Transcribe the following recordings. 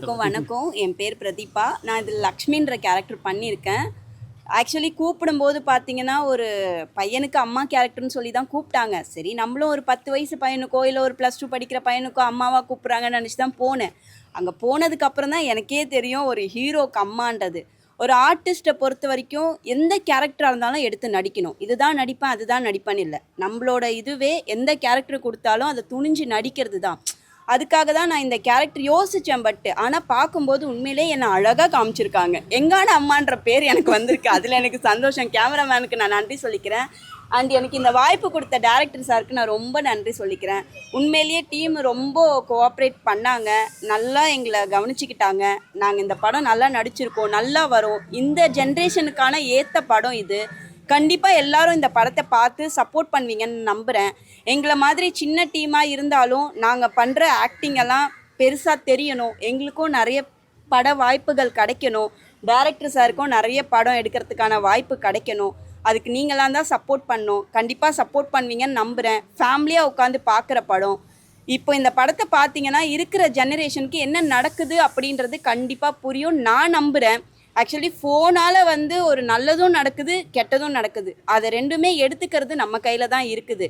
வணக்கம் வணக்கம். என் பேர் பிரதீபா. நான் இதில் லக்ஷ்மின்ற கேரக்டர் பண்ணியிருக்கேன். ஆக்சுவலி கூப்பிடும்போது பார்த்தீங்கன்னா ஒரு பையனுக்கு அம்மா கேரக்டர்னு சொல்லி தான் கூப்பிட்டாங்க. சரி நம்மளும் ஒரு பத்து வயசு பையனுக்கோ இல்லை ஒரு ப்ளஸ் டூ படிக்கிற பையனுக்கோ அம்மாவாக கூப்பிட்றாங்கன்னு நினச்சி தான் போனேன். அங்கே போனதுக்கப்புறம் தான் எனக்கே தெரியும் ஒரு ஹீரோக்கு அம்மான்றது. ஒரு ஆர்டிஸ்ட்டை பொறுத்த வரைக்கும் எந்த கேரக்டராக இருந்தாலும் எடுத்து நடிக்கணும். இதுதான் நடிப்பேன் அதுதான் நடிப்பேன்னு இல்லை. நம்மளோட இதுவே எந்த கேரக்டர் கொடுத்தாலும் அதை துணிஞ்சு நடிக்கிறது தான் அதுக்காக தான் நான் இந்த கேரக்டர் யோசித்தேன் பட் ஆனால் பார்க்கும்போது உண்மையிலே என்னை அழகாக காமிச்சிருக்காங்க. எங்கான அம்மான்ற பேர் எனக்கு வந்திருக்கு. அதில் எனக்கு சந்தோஷம். கேமராமேனுக்கு நான் நன்றி சொல்லிக்கிறேன். அண்ட் எனக்கு இந்த வாய்ப்பு கொடுத்த டேரக்டர் சாருக்கு நான் ரொம்ப நன்றி சொல்லிக்கிறேன். உண்மையிலேயே டீம் ரொம்ப கோஆப்ரேட் பண்ணாங்க. நல்லா எங்களை கவனிச்சுக்கிட்டாங்க. நாங்கள் இந்த படம் நல்லா நடிச்சிருக்கோம் நல்லா வரும். இந்த ஜென்ரேஷனுக்கான ஏற்ற படம் இது. கண்டிப்பாக எல்லாரும் இந்த படத்தை பார்த்து சப்போர்ட் பண்ணுவீங்கன்னு நம்புகிறேன் எங்களை மாதிரி சின்ன டீமாக இருந்தாலும் நாங்கள் பண்ணுற ஆக்டிங்கெல்லாம் பெருசாக தெரியணும். எங்களுக்கும் நிறைய பட வாய்ப்புகள் கிடைக்கணும். டேரக்டர் சாருக்கும் நிறைய படம் எடுக்கிறதுக்கான வாய்ப்பு கிடைக்கணும். அதுக்கு நீங்களாம் தான் சப்போர்ட் பண்ணணும். கண்டிப்பாக சப்போர்ட் பண்ணுவீங்கன்னு நம்புகிறேன் ஃபேமிலியாக உட்காந்து பார்க்குற படம். இப்போ இந்த படத்தை பார்த்தீங்கன்னா இருக்கிற ஜெனரேஷனுக்கு என்ன நடக்குது அப்படின்றது கண்டிப்பாக புரியும். நான் நம்புகிறேன் ஆக்சுவலி ஃபோனால் வந்து ஒரு நல்லதும் நடக்குது கெட்டதும் நடக்குது. அதை ரெண்டுமே எடுத்துக்கிறது நம்ம கையில் தான் இருக்குது.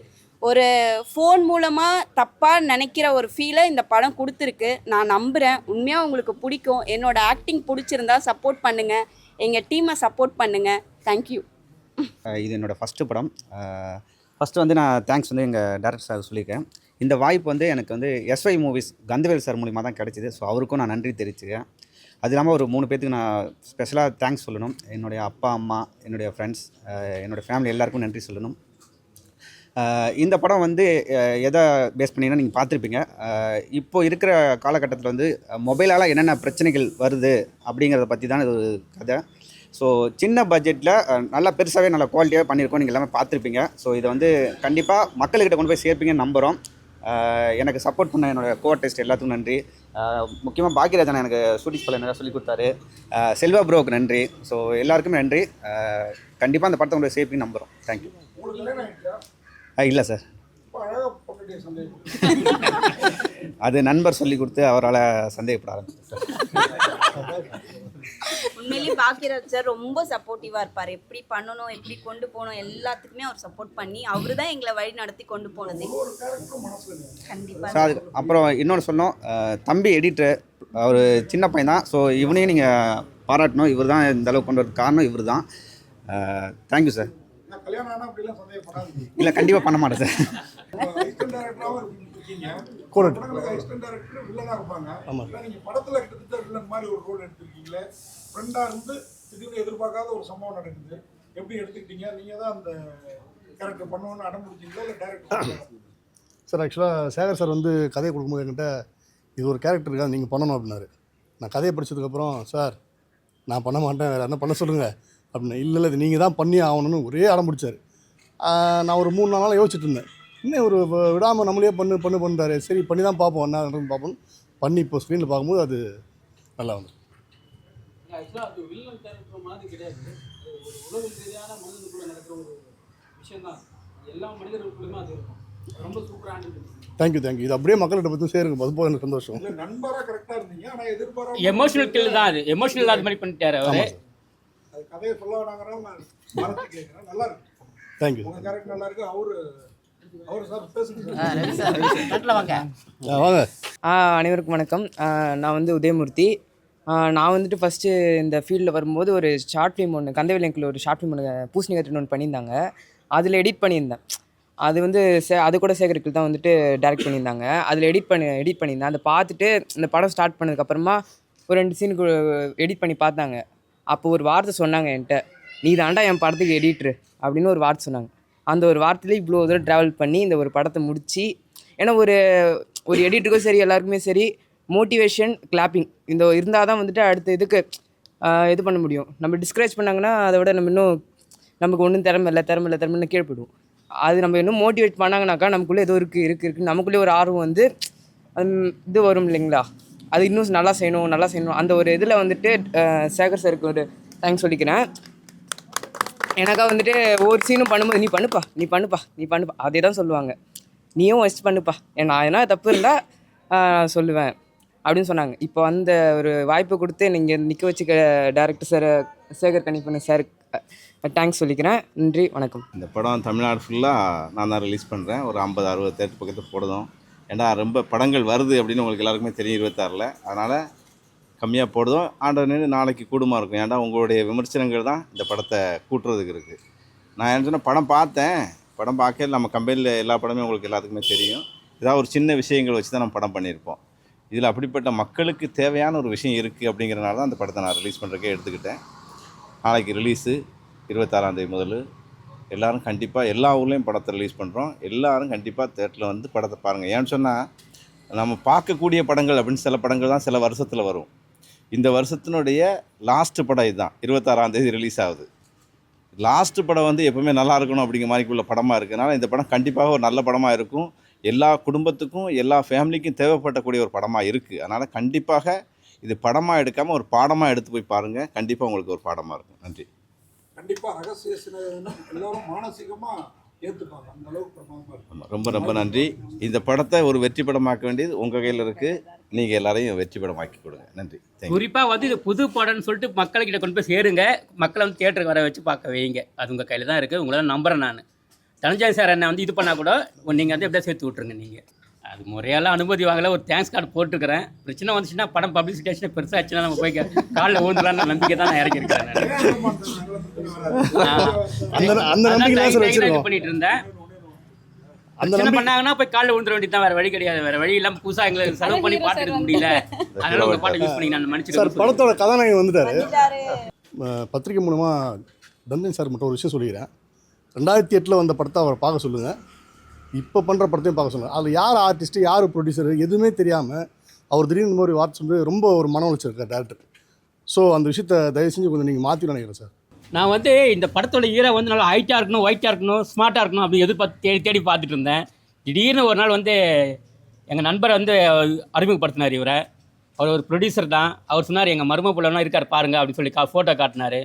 ஒரு ஃபோன் மூலமாக தப்பாக நினைக்கிற ஒரு ஃபீலை இந்த படம் கொடுத்துருக்கு. நான் நம்புகிறேன் உண்மையாக உங்களுக்கு பிடிக்கும். என்னோட ஆக்டிங் பிடிச்சிருந்தா சப்போர்ட் பண்ணுங்கள் எங்கள் டீமை சப்போர்ட் பண்ணுங்கள் தேங்க்யூ இது என்னோடய ஃபஸ்ட்டு படம். ஃபஸ்ட்டு வந்து நான் தேங்க்ஸ் வந்து எங்கள் டேரக்டர் சார் சொல்லியிருக்கேன். இந்த வாய்ப்பு வந்து எனக்கு வந்து எஸ்ஒய் மூவிஸ் கந்தவேல் சார் மூலிமா தான் கிடச்சிது. ஸோ அவருக்கும் நான் நன்றி தெரிவிச்சுக்கேன் அது இல்லாமல் ஒரு மூணு பேர்த்துக்கு நான் ஸ்பெஷலாக தேங்க்ஸ் சொல்லணும். என்னுடைய அப்பா அம்மா என்னுடைய ஃப்ரெண்ட்ஸ் என்னோடய ஃபேமிலி எல்லாருக்கும் நன்றி சொல்லணும். இந்த படம் வந்து எதை பேஸ் பண்ணிங்கன்னா நீங்கள் பார்த்துருப்பீங்க. இப்போ இருக்கிற காலகட்டத்தில் வந்து மொபைலால் என்னென்ன பிரச்சனைகள் வருது அப்படிங்கிறத பற்றி தான் இது ஒரு கதை. ஸோ சின்ன பட்ஜெட்டில் நல்லா பெருசாகவே நல்லா குவாலிட்டியாக பண்ணியிருக்கோம். நீங்கள் எல்லாமே பார்த்துருப்பீங்க. ஸோ இதை வந்து கண்டிப்பாக மக்கள்கிட்ட கொண்டு போய் சேர்ப்பீங்கன்னு நம்புகிறோம் எனக்கு சப்போர்ட் பண்ண என்னோடய கோ டெஸ்ட் எல்லாத்துக்கும் நன்றி. முக்கியமாக பாக்கியராஜன் எனக்கு ஷூட்டிங் பல நிறையா சொல்லி கொடுத்தாரு. செல்வா ப்ரோவுக்கு நன்றி. ஸோ எல்லாருக்குமே நன்றி. கண்டிப்பாக அந்த படத்தை போய் சேர்ப்பீங்கன்னு நம்புகிறோம் தேங்க்யூ உங்களுக்கு இல்லை சார் அது நண்பர் சொல்லி கொடுத்து அவரால் சந்தேகப்பட ஆரம்பிச்சு சார் உண்மையிலேயே பாக்கியராஜ் சார் ரொம்ப சப்போர்ட்டிவாக இருப்பார். எப்படி பண்ணணும் எப்படி கொண்டு போகணும் எல்லாத்துக்குமே அவர் சப்போர்ட் பண்ணி அவரு தான் எங்களை வழி நடத்தி கொண்டு போனது. கண்டிப்பாக அப்புறம் இன்னொன்று சொன்னோம் தம்பி எடிட்டர் அவர் சின்ன பையன் தான். ஸோ இவனையும் நீங்கள் பாராட்டணும். இவர் தான் இந்த அளவுக்கு கொண்டு வரதுக்கு காரணம் இவர் தான் தேங்க்யூ சார் இல்லை கண்டிப்பாக பண்ண மாட்டேன் சார் அசிஸ்டன்ட் டேரக்டராகவும் இருக்கீங்க? Correct. படங்களுக்கு அசிஸ்டன்ட் டேரக்டர் வில்லனாக இருப்பாங்க. இல்லை நீங்கள் படத்தில் கிட்டத்தட்ட வில்லன் மாதிரி ஒரு ரோல் எடுத்திருக்கீங்களே? ஃப்ரெண்டாக இருந்து திடீர்னு எதிர்பார்க்காத ஒரு சம்பவம் நடக்குது. எப்படி எடுத்துக்கிட்டீங்க? நீங்கள் தான் அந்த கேரக்டர் பண்ணுவோன்னு அடம் பிடிச்சிங்களா இல்லை டேரக்டர் சார் ஆக்சுவலாக சேகர் சார் வந்து கதையை கொடுக்கும்போது என்கிட்ட இது ஒரு கேரக்டர் இருக்கா நீங்கள் பண்ணணும் அப்படின்னாரு. நான் கதையை படிச்சதுக்கப்புறம் சார் நான் பண்ண மாட்டேன் வேறு என்ன பண்ண சொல்லுங்கள் அப்படின்னு. இல்லை இல்லை இது நீங்கள் தான் பண்ணி ஆகணும்னு ஒரே அடம் பிடிச்சாரு நான் ஒரு மூணு நாள் யோசிச்சுட்டு இருந்தேன். இன்னும் ஒரு விடாமல் நம்மளே பண்ணு பண்ணு பண்ணுறாரு. சரி பண்ணி தான் பார்ப்போம். என்ன பார்ப்போம். பண்ணி இப்போ ஸ்க்ரீனில் பார்க்கும்போது அது நல்லா வந்து ஆக்சுவலாக அது வில்லன் கேரக்டர் மாதிரி கிடையாது. அது ஒரு உலக ரீதியான மனிதனுக்குள்ள நடக்கிற ஒரு விஷயம் தான் எல்லா மனிதர்களுக்குள்ளுமே அது இருக்கும். ரொம்ப சூப்பராக இருந்துச்சு. தேங்க்யூ தேங்க்யூ இது அப்படியே மக்கள்கிட்ட பற்றி சேருங்க. அது போது எனக்கு சந்தோஷம். எமோஷனல் கில் தான் அது. எமோஷனல் அது மாதிரி பண்ணிட்டாரு அவரு. ஆமாம் சார். அது கதையை சொல்ல வேணாங்கிறனால நான் மறந்து கேட்குறேன் நல்லா இருக்கு. தேங்க்யூ உங்கள் கேரக்டர் நல்லா இருக்கு. அவரு அவர் சார் பேசுங்க சார் வாங்க. வாங்க. ஆ, அனைவருக்கும் வணக்கம். நான் வந்து உதயமூர்த்தி. நான் வந்துட்டு ஃபஸ்ட்டு இந்த ஃபீல்டில் வரும்போது ஒரு ஷார்ட் ஃபிலிம் ஒன்று கந்தவேலியங்கில் ஒரு ஷார்ட் ஃபிலிம் ஒன்று பூசணிகத்துன்னு ஒன்று பண்ணியிருந்தாங்க. அதில் எடிட் பண்ணியிருந்தேன். அது வந்து சே அது கூட சேகரிக்கல் தான் வந்துட்டு டைரக்ட் பண்ணியிருந்தாங்க. அதில் எடிட் பண்ணி எடிட் பண்ணியிருந்தேன். அதை பார்த்துட்டு இந்த படம் ஸ்டார்ட் பண்ணதுக்கப்புறமா ஒரு ரெண்டு சீனுக்கு எடிட் பண்ணி பார்த்தாங்க. அப்போ ஒரு வார்த்தை சொன்னாங்க என்கிட்ட. நீ தாண்டா என் படத்துக்கு எடிட்ரு அப்படின்னு ஒரு வார்த்தை சொன்னாங்க. அந்த ஒரு வார்த்தையிலே இவ்வளோ தூரம் ட்ராவல் பண்ணி இந்த ஒரு படத்தை முடித்து ஏன்னா ஒரு ஒரு எடிட்டருக்கும் சரி எல்லாருக்குமே சரி மோட்டிவேஷன் கிளாப்பிங் இந்த இருந்தால் தான் வந்துட்டு அடுத்த இதுக்கு இது பண்ண முடியும். நம்ம டிஸ்கரேஜ் பண்ணாங்கன்னா அதை விட நம்ம இன்னும் நமக்கு ஒன்றும் திறமை இல்லை திறமை இல்லை திறமைன்னு கீழ்படுவோம் அது நம்ம இன்னும் மோட்டிவேட் பண்ணாங்கனாக்கா நமக்குள்ளே ஏதோ இருக்குது இருக்குது இருக்குது நமக்குள்ளே ஒரு ஆர்வம் வந்து இது வரும் இல்லைங்களா? அது இன்னும் நல்லா செய்யணும் நல்லா செய்யணும். அந்த ஒரு இதில் வந்துட்டு சேகர் சாருக்கு ஒரு தேங்க்ஸ் சொல்லிக்கிறேன். எனக்கா வந்துட்டு ஒவ்வொரு சீனும் பண்ணும்போது நீ பண்ணுப்பா நீ பண்ணுப்பா நீ பண்ணுப்பா. அதே தான் சொல்லுவாங்க. நீயும் வச்சு பண்ணுப்பா. நான் என்ன தப்பு இருந்தால் சொல்லுவேன் அப்படின்னு சொன்னாங்க. இப்போ அந்த ஒரு வாய்ப்பு கொடுத்து நீங்கள் நிற்க வச்சுக்க டேரக்டர் சார் சேகர் கணிப்பண்ண சார் தேங்க்ஸ் சொல்லிக்கிறேன். நன்றி வணக்கம். இந்த படம் தமிழ்நாடு ஃபுல்லாக நான் தான் ரிலீஸ் பண்ணுறேன் ஒரு ஐம்பது அறுபது தேட்டர் பக்கத்தில் போடுதோம் ஏன்னா ரொம்ப படங்கள் வருது அப்படின்னு உங்களுக்கு எல்லாருக்குமே தெரியும் இருபத்தாறில். அதனால் கம்மியாக போடுதோம் ஆண்டவனு நாளைக்கு கூடுமா இருக்கும். ஏன்டா உங்களுடைய விமர்சனங்கள் தான் இந்த படத்தை கூட்டுறதுக்கு இருக்குது நான் என்ன சொன்னால் படம் பார்த்தேன். படம் பார்க்க நம்ம கம்பெனியில் எல்லா படமே உங்களுக்கு எல்லாத்துக்குமே தெரியும். ஏதாவது ஒரு சின்ன விஷயங்கள் வச்சு தான் நம்ம படம் பண்ணியிருப்போம். இதில் அப்படிப்பட்ட மக்களுக்கு தேவையான ஒரு விஷயம் இருக்குது அப்படிங்கிறனால தான் அந்த படத்தை நான் ரிலீஸ் பண்ணுறக்கே எடுத்துக்கிட்டேன். நாளைக்கு ரிலீஸு இருபத்தாறாந்தேதி முதல். எல்லோரும் கண்டிப்பாக எல்லா ஊர்லேயும் படத்தை ரிலீஸ் பண்ணுறோம் எல்லாரும் கண்டிப்பாக தேட்டரில் வந்து படத்தை பாருங்கள் ஏன்னு சொன்னால் நம்ம பார்க்கக்கூடிய படங்கள் அப்படின்னு சில படங்கள் தான் சில வருஷத்தில் வரும். இந்த வருஷத்தினுடைய லாஸ்ட் படம் இதுதான். இருபத்தாறாந்தேதி ரிலீஸ் ஆகுது. லாஸ்ட் படம் வந்து எப்பவுமே நல்லா இருக்கணும் அப்படிங்கிற மாதிரி உள்ள படமாக இருக்கிறதுனால இந்த படம் கண்டிப்பாக ஒரு நல்ல படமாக இருக்கும். எல்லா குடும்பத்துக்கும் எல்லா ஃபேமிலிக்கும் தேவைப்படக்கூடிய ஒரு படமாக இருக்குது அதனால் கண்டிப்பாக இது படமாக எடுக்காமல் ஒரு பாடமாக எடுத்து போய் பாருங்கள் கண்டிப்பாக உங்களுக்கு ஒரு பாடமாக இருக்கும். நன்றி. கண்டிப்பாக ரகசிய சினேகனை எல்லாரும் மானசீகமா அந்த அளவுக்கு ஆமாம் ரொம்ப ரொம்ப நன்றி. இந்த படத்தை ஒரு வெற்றி படமாக்க வேண்டியது உங்கள் கையில் இருக்குது நீங்கள் எல்லாரையும் வெற்றி படமாக்கி கொடுங்க. நன்றி. குறிப்பாக வந்து இது புது படம்னு சொல்லிட்டு மக்கள்கிட்ட கொண்டு போய் சேருங்க. மக்களை வந்து தியேட்டருக்கு வர வச்சு பார்க்க வைங்க. அது உங்கள் கையில் தான் இருக்குது உங்களை நம்புகிறேன் நான். தனஞ்சாய் சார் என்ன வந்து இது பண்ணால் கூட நீங்கள் வந்து எப்படியா சேர்த்து விட்ருங்க நீங்கள் அது முறையெல்லாம் அனுமதி வாங்கல. ஒரு தேங்க்ஸ் கார்டு போட்டுருக்கிறேன். பிரச்சனை வந்துச்சுன்னா படம் பப்ளிசிட்டேஷன் பெருசாச்சுன்னா நம்ம போய் காலில் ஊந்துலான்னு நம்பிக்கை தான் நான் இறங்கியிருக்கிறேன் நான். சார் சார் பண்ணிட்டு இருந்தேன். நம்பிக்கை பண்ணாங்கன்னா போய் காலில் விழுந்துட வேண்டியது தான். வேற வழி கிடையாது. வேற வழி இல்லாமல் புதுசாக எங்களை செலவு பண்ணி பாட்டு எடுக்க முடியல. அதனால உங்க பாட்டை யூஸ் பண்ணி நான் சார் மன்னிச்சு படத்தோட கதாநாயகன் வந்துட்டாரு. பத்திரிக்கை மூலமாக தந்தன் சார் மட்டும் ஒரு விஷயம் சொல்லிக்கிறேன். ரெண்டாயிரத்தி எட்டில் வந்த படத்தை அவரை பார்க்க சொல்லுங்கள் இப்போ பண்ணுற படத்தையும் பார்க்க சொல்லுங்கள் அதில் யார் ஆர்டிஸ்ட்டு யார் ப்ரொடியூசர் எதுவுமே தெரியாமல் அவர் திடீர்னு இந்த மாதிரி வார்த்தை வந்து ரொம்ப ஒரு மன உளைச்சல் இருக்கார் டேரக்டர் ஸோ அந்த விஷயத்த தயவு செஞ்சு கொஞ்சம் நீங்கள் மாற்றி நினைக்கிறேன் சார் நான் வந்து இந்த படத்தோட ஹீரோ வந்து நல்லா ஹைட்டாக இருக்கணும் ஒயிட்டாக இருக்கணும் ஸ்மார்ட்டாக இருக்கணும் அப்படின்னு எதிர்பார்த்து தேடி தேடி பார்த்துட்டு இருந்தேன். திடீர்னு ஒரு நாள் வந்து எங்கள் நண்பரை வந்து அறிமுகப்படுத்தினார் இவரை. அவர் ஒரு ப்ரொடியூசர் தான். அவர் சொன்னார் எங்கள் மரும பிள்ளைலாம் இருக்கார் பாருங்க அப்படின்னு சொல்லி கா ஃபோட்டோ காட்டினார்.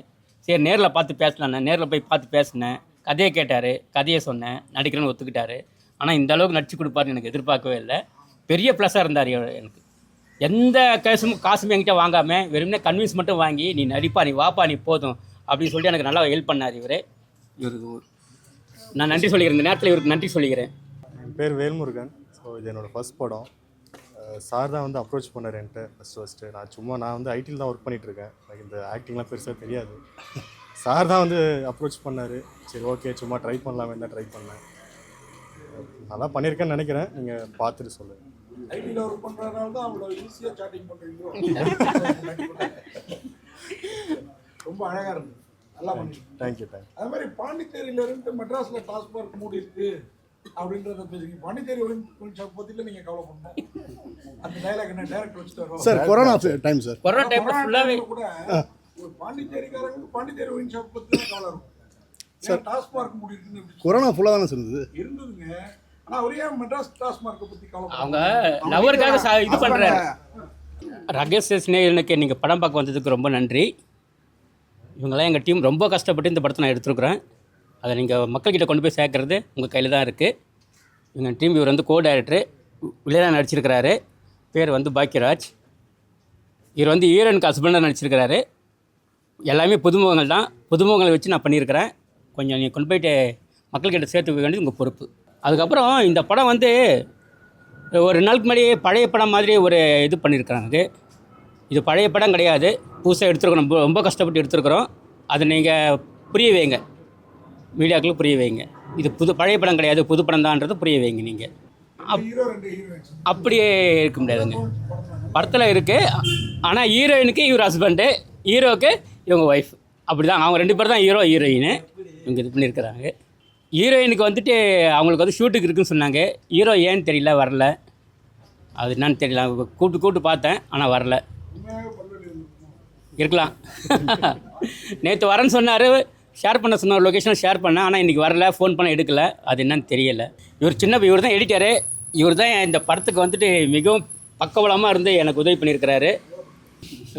சரி நேரில் பார்த்து பேசலான்னு நேரில் போய் பார்த்து பேசினேன். கதையை கேட்டார் கதையை சொன்னேன் நடிக்கிறேன்னு ஒத்துக்கிட்டாரு. ஆனால் இந்த அளவுக்கு நடிச்சு கொடுப்பாருன்னு எனக்கு எதிர்பார்க்கவே இல்லை. பெரிய ப்ளஸ்ஸாக இருந்தார் இவர் எனக்கு. எந்த கேஸும் காசும் என்கிட்ட வாங்காமல் வெறுமனே கன்வின்ஸ் மட்டும் வாங்கி நீ நடிப்பா நீ வாப்பா நீ போதும் அப்படின்னு சொல்லிட்டு எனக்கு நல்லா ஹெல்ப் பண்ணார் இவர். இவருக்கு நான் நன்றி சொல்லிக்கிறேன். இந்த நேரத்தில் இவருக்கு நன்றி சொல்லிக்கிறேன். என் பேர் வேல்முருகன். ஸோ இது என்னோடய ஃபர்ஸ்ட் படம். சார் தான் வந்து அப்ரோச் பண்ணார் என்கிட்ட ஃபஸ்ட்டு ஃபஸ்ட்டு நான் சும்மா நான் வந்து ஐடியில் தான் ஒர்க் பண்ணிகிட்ருக்கேன் எனக்கு இந்த ஆக்டிங்லாம் பெருசாக தெரியாது. சார் தான் வந்து அப்ரோச் பண்ணார். சரி ஓகே சும்மா ட்ரை பண்ணலாமே தான் ட்ரை பண்ணேன். நல்லா பண்ணியிருக்கேன்னு நினைக்கிறேன். நீங்கள் பார்த்துட்டு சொல்லுங்கள் ஐடியில் ஒர்க் பண்றதுனால தான் அவ்வளோ ஈஸியா சாட்டிங் பண்றீங்களோ? ரொம்ப அழகா இருக்கு. நல்லா பண்ணிருக்கீங்க. தேங்க்யூ தேங்க்யூ அது மாதிரி பாண்டிச்சேரியில இருந்து மெட்ராஸ்ல டாஸ்மார்க் மூடி இருக்கு அப்படின்றத பேசுறீங்க பாண்டிச்சேரி ஒயின் ஷாப் பத்தில நீங்க கவலை பண்ணணும் அந்த டைலாக் என்ன டைரக்ட் வச்சுட்டு வரோம் sir corona time sir corona டைமில் ஃபுல்லாகவே கூட ஒரு பாண்டிச்சேரிக்காரங்களுக்கு பாண்டிச்சேரி ஒயின் ஷாப் பத்தி தான் கவலை இருக்கும். சார் டாஸ்மார்க் மூடி இருக்குன்னு எப்படி கொரோனா ஃபுல்லாக தானே சார் இருந்தது இருந்ததுங்க. ஆனா அவர் ஏன் மெட்ராஸ் டாஸ்மார்க்கை பத்தி கவலை அவங்க லவருக்காக ச இது பண்ணுறாரு ரகசிய சிநேகனுக்கு நீங்கள் படம் பார்க்க வந்ததுக்கு ரொம்ப நன்றி. இவங்கெல்லாம் எங்கள் டீம் ரொம்ப கஷ்டப்பட்டு இந்த படத்தை நான் எடுத்துருக்குறேன். அதை நீங்கள் மக்கள்கிட்ட கொண்டு போய் சேர்க்கறது உங்கள் கையில் தான் இருக்குது எங்கள் டீம் இவர் வந்து கோ டைரக்டரு விளையாட நடிச்சிருக்கிறாரு பேர் வந்து பாக்கியராஜ் இவர் வந்து ஹீரோனுக்கு ஹஸ்பண்டாக நடிச்சிருக்கிறாரு எல்லாமே புதுமுகங்கள் தான் புதுமுகங்களை வச்சு நான் பண்ணியிருக்கிறேன் கொஞ்சம் நீங்கள் கொண்டு போயிட்டு மக்கள்கிட்ட சேர்த்து வேண்டியது உங்கள் பொறுப்பு. அதுக்கப்புறம் இந்த படம் வந்து ஒரு நாளுக்கு முன்னாடி பழைய படம் மாதிரி ஒரு இது பண்ணியிருக்கிறாங்க. இது பழைய படம் கிடையாது. புதுசாக எடுத்துருக்கோம் ரொம்ப ரொம்ப கஷ்டப்பட்டு எடுத்துருக்குறோம். அதை நீங்கள் புரிய வைங்க. மீடியாக்களும் புரிய வைங்க. இது புது பழைய படம் கிடையாது. புது படம் தான்றது புரிய வைங்க நீங்கள் அப் அப்படியே இருக்க முடியாதுங்க. படத்தில் இருக்குது ஆனால் ஹீரோயினுக்கு இவர் ஹஸ்பண்டு ஹீரோவுக்கு இவங்க ஒய்ஃப் அப்படி தான் அவங்க ரெண்டு பேர் தான் ஹீரோ ஹீரோயின் இவங்க இது பண்ணியிருக்கிறாங்க. ஹீரோயினுக்கு வந்துட்டு அவங்களுக்கு வந்து ஷூட்டுக்கு இருக்குன்னு சொன்னாங்க. ஹீரோ ஏன்னு தெரியல வரல. அது என்னன்னு தெரியல. கூப்பிட்டு கூப்பிட்டு பார்த்தேன் ஆனால் வரல. இருக்கலாம். நேற்று வரேன்னு சொன்னார். ஷேர் பண்ண சொன்னார் லொக்கேஷனை ஷேர் பண்ணேன் ஆனால் இன்றைக்கி வரல. ஃபோன் பண்ண எடுக்கல. அது என்னன்னு தெரியலை. இவர் சின்ன இவர் தான் எடிட்டரு இவர் தான் இந்த படத்துக்கு வந்துட்டு மிகவும் பக்கபலமாக இருந்து எனக்கு உதவி பண்ணியிருக்கிறாரு.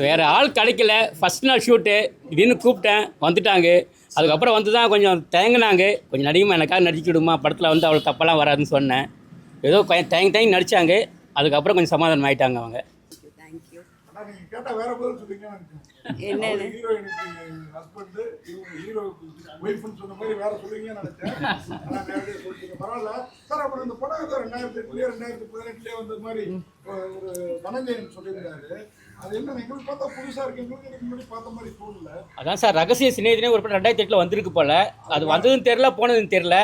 வேறு ஆள் கிடைக்கல. ஃபஸ்ட் நாள் ஷூட்டு திடீர்னு கூப்பிட்டேன் வந்துட்டாங்க. அதுக்கப்புறம் வந்து தான் கொஞ்சம் தயங்குனாங்க. கொஞ்சம் நடிகமா எனக்காக நடிச்சு விடுமா படத்தில் வந்து அவ்வளோ தப்பெல்லாம் வராதுன்னு சொன்னேன். ஏதோ கொஞ்சம் தயங்கி தயங்கி நடித்தாங்க அதுக்கப்புறம் கொஞ்சம் சமாதானம் ஆயிட்டாங்க அவங்க. என்ன அதான் சார் ரகசிய சிநேகிதனே ஒரு படம் ரெண்டாயிரத்தி எட்டில் வந்திருக்கு போல. அது வந்ததுன்னு தெரில போனதுன்னு படம்.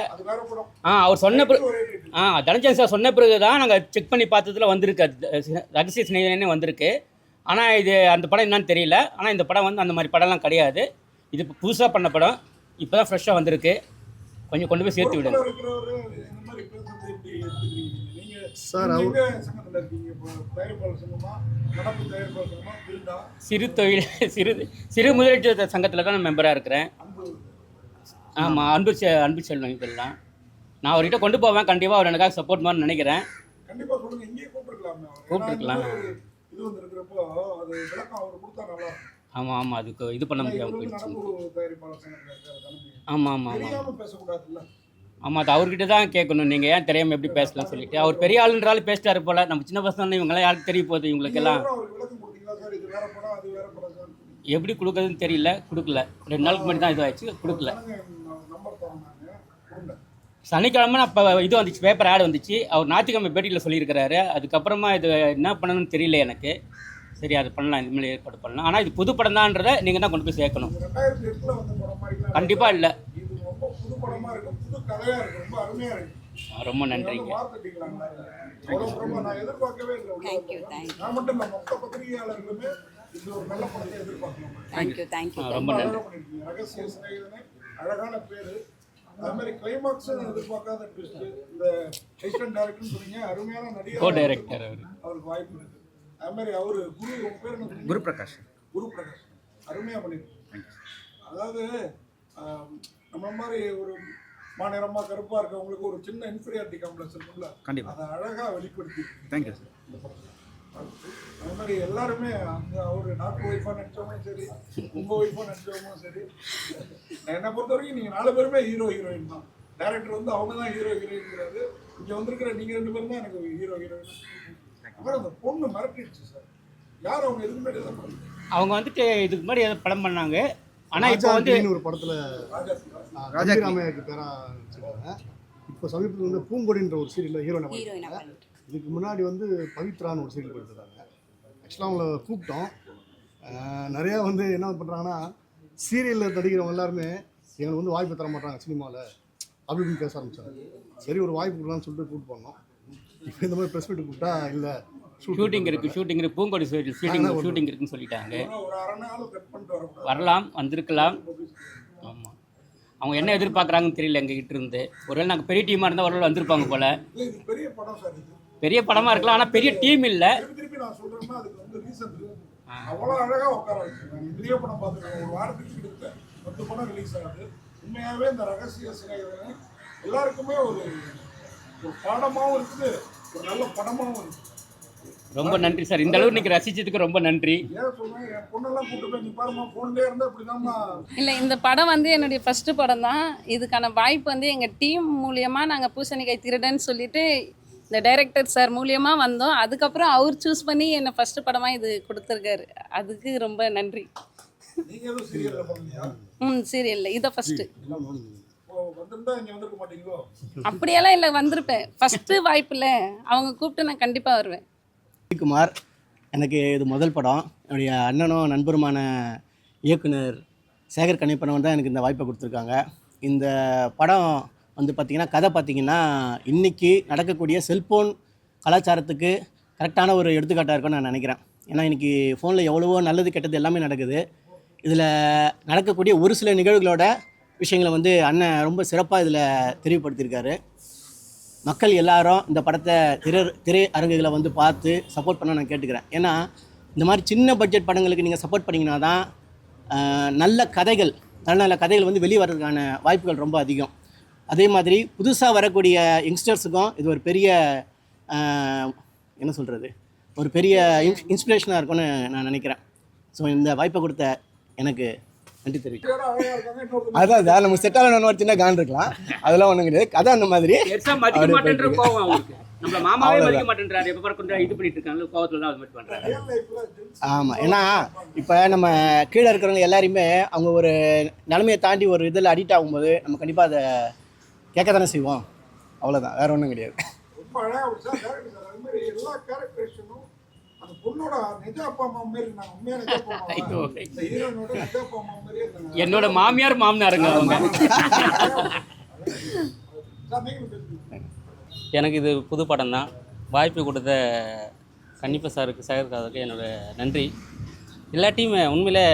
ஆ அவர் சொன்ன பிறகு. ஆ தனஞ்சன் சார் சொன்ன பிறகு தான் நாங்கள் செக் பண்ணி பார்த்ததுல வந்திருக்கு ரகசிய சிநேகிதனே வந்திருக்கு. ஆனால் இது அந்த படம் என்னன்னு தெரியல. ஆனால் இந்த படம் வந்து அந்த மாதிரி படம்லாம் கிடையாது. இது புதுசாக பண்ண படம். இப்போ தான் ஃப்ரெஷ்ஷாக வந்திருக்கு. கொஞ்சம் கொண்டு போய் சேர்த்து விடுங்க. பிருந்தா சிறு தொழில் சிறு சிறு முதலீட்டு சங்கத்தில் தான் நான் மெம்பராக இருக்கிறேன். ஆமாம் அன்பு செ அன்பு செல்வம் இதெல்லாம் நான் அவர்கிட்ட கொண்டு போவேன் கண்டிப்பாக அவர் எனக்காக சப்போர்ட் மாதிரி நினைக்கிறேன். கூப்பிட்டுருக்கலாமே. ஆமாம் ஆமாம் அதுக்கு இது பண்ண முடியாமல் போயிடுச்சு. ஆமாம் ஆமாம் ஆமாம் ஆமாம் அது அவர்கிட்ட தான் கேட்கணும். நீங்கள் ஏன் தெரியாமல் எப்படி பேசலாம் சொல்லிட்டு. அவர் பெரிய ஆளுன்றாலும் பேசிட்டாரு போல. நம்ம சின்ன பசங்க இவங்கெல்லாம் யாருக்கு தெரிய போகுது இவங்களுக்கெல்லாம்? எப்படி கொடுக்குறதுன்னு தெரியல. கொடுக்கல. ரெண்டு நாளுக்கு முன்னாடி தான் இதுவாகிடுச்சு கொடுக்கல. சனிக்கிழமை அப்போ இது வந்துச்சு பேப்பர் ஆட் வந்துச்சு. அவர் ஞாயிற்றுக்கிழமை பேட்டியில் சொல்லியிருக்கிறாரு. அதுக்கப்புறமா இது என்ன பண்ணணும்னு தெரியல எனக்கு. சரி அது பண்ணலாம். இது ஏற்பாடு பண்ணலாம். ஆனால் இது புது படம் தான்றதை நீங்கள் தான் கொண்டு போய் சேர்க்கணும். கண்டிப்பாக இல்லை இது ரொம்ப புது படமா கதையா இருக்கு. ரொம்ப அருமையா இருக்கு. ரொம்ப நன்றிங்க. நான் எதிர்பார்க்கவே இல்லை உள்ள Thank you, வந்தப்ப. thank you. நான் மட்டும் இல்ல மொத்த பத்திரிகையாளர்களுமே இந்த ஒரு நல்ல படத்தை எதிர்பார்க்கலாம் தேங்க்யூ தேங்க்யூ ரொம்ப நன்றி. ரகசிய சிநேகிதனே அழகான பேரு. அது மாதிரி கிளைமாக்ஸ் எதிர்பார்க்காத ட்விஸ்ட் இந்த அசிஸ்டன்ட் டைரக்டர் சொன்னீங்க அருமையான நடிகர் கோ டைரக்டர் அவர். அவருக்கு வாய்ப்பு இருக்கு. அது மாதிரி அவரு குரு உங்க பேர் என்ன? குரு பிரகாஷ் குரு பிரகாஷ் அருமையா பண்ணிருக்கீங்க. அதாவது ஆம், நம்மள மாதிரி ஒரு மாநிலமா கருப்பா இருக்கவங்களுக்கு ஒரு சின்ன இன்ஃபீரியாரிட்டி காம்ப்ளெக்ஸ் இருக்கும்ல. கண்டிப்பா. அதை அழகா வெளிப்படுத்தி தேங்க்யூ சார் அது மாதிரி எல்லாருமே அந்த அவரு டாக்டர் ஒய்ஃபா நினைச்சவங்களும் சரி உங்க ஒய்ஃபா நினைச்சவங்களும் சரி. என்னை பொறுத்த வரைக்கும் நீங்க நாலு பேருமே ஹீரோ ஹீரோயின் தான். டேரக்டர் வந்து அவங்க தான் ஹீரோ ஹீரோயின்ங்கிறாரு இங்க வந்திருக்கிற நீங்க ரெண்டு பேரும் தான் எனக்கு ஹீரோ ஹீரோயின் அப்புறம் அந்த பொண்ணு மிரட்டிடுச்சு சார் யார் அவங்க எதுக்கு முன்னாடி அவங்க வந்துட்டு இதுக்கு முன்னாடி ஏதோ படம் பண்ணாங்க. ஆனால் இப்போ வந்து அப்படின்னு ஒரு படத்துல ராஜா. ராமையாக்கு பேரா வச்சிருக்காங்க. இப்போ சமீபத்தில் வந்து பூங்கொடின்ற ஒரு சீரியலில் ஹீரோயினா இதுக்கு முன்னாடி வந்து பவித்ரான்னு ஒரு சீரியல் கொடுத்துருக்காங்க ஆக்சுவலாக அவங்கள கூப்பிட்டோம். நிறையா வந்து என்ன பண்ணுறாங்கன்னா சீரியலில் நடிக்கிறவங்க எல்லாருமே எங்களுக்கு வந்து வாய்ப்பு தர மாட்டாங்க சினிமாவில் அப்படி இப்படின்னு பேச ஆரம்பிச்சாங்க. சரி ஒரு வாய்ப்பு கொடுக்கலாம்னு சொல்லிட்டு கூப்பிட்டு போனோம். இப்போ இந்த மாதிரி ப்ரெஸ் மீட் கூப்பிட்டா இல்லை. ஷூட்டிங் இருக்குது ஷூட்டிங் இருக்குது பூங்கொடி ஷூட்டிங் ஷூட்டிங் இருக்குன்னு சொல்லிட்டாங்க. வரலாம் வந்திருக்கலாம். ஆமாம் அவங்க என்ன எதிர்பார்க்குறாங்கன்னு தெரியல எங்ககிட்ட இருந்து. ஒருவேளை நாங்கள் பெரிய டீமாக இருந்தால் ஒருவேளை வந்திருப்பாங்க போல். பெரிய படம் சார் இது. பெரிய படமாக இருக்கலாம் ஆனால் பெரிய டீம் இல்லை. திருப்பி திருப்பி நான் சொல்றேன்னா அதுக்கு வந்து ரீசன் இருக்கு. அவ்வளோ அழகா உட்கார வச்சிருக்காங்க. நிறைய படம் பார்த்துருக்கேன் ஒரு வாரத்துக்கு கிட்ட பத்து படம் ரிலீஸ் ஆகுது. உண்மையாவே இந்த ரகசிய சிநேகிதன் எல்லாருக்குமே ஒரு ஒரு பாடமாவும் இருக்குது. ஒரு நல்ல படமாவும் இருக்கு ரொம்ப நன்றி சார். இந்த அளவு இன்னைக்கு ரசிச்சதுக்கு ரொம்ப நன்றி. இல்லை இந்த படம் வந்து என்னுடைய ஃபஸ்ட்டு படம் தான். இதுக்கான வாய்ப்பு வந்து எங்கள் டீம் மூலியமாக நாங்கள் பூசணிக்காய் திருடன்னு சொல்லிட்டு இந்த டைரக்டர் சார் மூலியமாக வந்தோம். அதுக்கப்புறம் அவர் சூஸ் பண்ணி என்னை ஃபஸ்ட்டு படமாக இது கொடுத்துருக்காரு. அதுக்கு ரொம்ப நன்றி. ம் சீரியலில் இதை மாட்டீங்களோ? அப்படியெல்லாம் இல்லை வந்திருப்பேன். ஃபஸ்ட்டு வாய்ப்பில் அவங்க கூப்பிட்டு நான் கண்டிப்பாக வருவேன். குமார். எனக்கு இது முதல் படம். என்னுடைய அண்ணனும் நண்பருமான இயக்குனர் சேகர் கணிப்பனவன் தான் எனக்கு இந்த வாய்ப்பை கொடுத்துருக்காங்க. இந்த படம் வந்து பார்த்திங்கன்னா கதை பார்த்திங்கன்னா இன்றைக்கி நடக்கக்கூடிய செல்ஃபோன் கலாச்சாரத்துக்கு கரெக்டான ஒரு எடுத்துக்காட்டாக இருக்கும்னு நான் நினைக்கிறேன். ஏன்னா இன்றைக்கி ஃபோனில் எவ்வளவோ நல்லது கெட்டது எல்லாமே நடக்குது. இதில் நடக்கக்கூடிய ஒரு சில நிகழ்வுகளோட விஷயங்களை வந்து அண்ணன் ரொம்ப சிறப்பாக இதில் தெளிவுபடுத்தியிருக்காரு மக்கள் எல்லாரும் இந்த படத்தை திரை திரை அரங்குகளை வந்து பார்த்து சப்போர்ட் பண்ண நான் கேட்டுக்கிறேன். ஏன்னா இந்த மாதிரி சின்ன பட்ஜெட் படங்களுக்கு நீங்கள் சப்போர்ட் பண்ணிங்கன்னா தான் நல்ல கதைகள் நல்ல நல்ல கதைகள் வந்து வெளியே வர்றதுக்கான வாய்ப்புகள் ரொம்ப அதிகம். அதே மாதிரி புதுசாக வரக்கூடிய யங்ஸ்டர்ஸுக்கும் இது ஒரு பெரிய என்ன சொல்கிறது ஒரு பெரிய இன்ஸ் இன்ஸ்பிரேஷனாக இருக்கும்னு நான் நினைக்கிறேன். ஸோ இந்த வாய்ப்பை கொடுத்த எனக்கு நன்றி இன்னொரு அதான் சார் நம்ம செட்டால ஒரு சின்ன கான் இருக்கலாம். அதெல்லாம் ஒன்றும் கிடையாது. கதை அந்த மாதிரி. ஆமாம் ஏன்னா இப்போ நம்ம கீழே இருக்கிறவங்க எல்லாரையுமே அவங்க ஒரு நிலைமையை தாண்டி ஒரு இதில் அடிக்ட் ஆகும்போது நம்ம கண்டிப்பாக அதை கேட்க தானே செய்வோம். அவ்வளோதான் வேற ஒன்றும் கிடையாது. என்னோட மாமியார் மாமனாருங்க அவங்க. எனக்கு இது புது படம் தான். வாய்ப்பு கொடுத்த கன்னிப்பா சாருக்கு சாருக்கு என்னோட நன்றி. எல்லா டீமே உண்மையிலே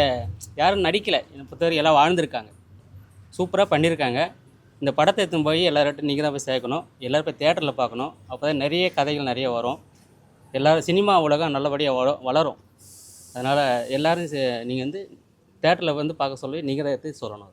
யாரும் நடிக்கலை. என்னை பொறுத்தவரை எல்லாம் வாழ்ந்திருக்காங்க. சூப்பராக பண்ணியிருக்காங்க. இந்த படத்தை எடுத்துன்னு போய் எல்லார்ட்டும் நீங்கள் தான் போய் சேர்க்கணும். எல்லோரும் போய் தேட்டரில் பார்க்கணும். அப்போ தான் நிறைய கதைகள் நிறைய வரும். எல்லோரும் சினிமா உலகம் நல்லபடியாக வள வளரும். அதனால் எல்லோரும் நீங்கள் வந்து தேட்டரில் வந்து பார்க்க சொல்லி நீங்கள் தான் எடுத்து சொல்லணும்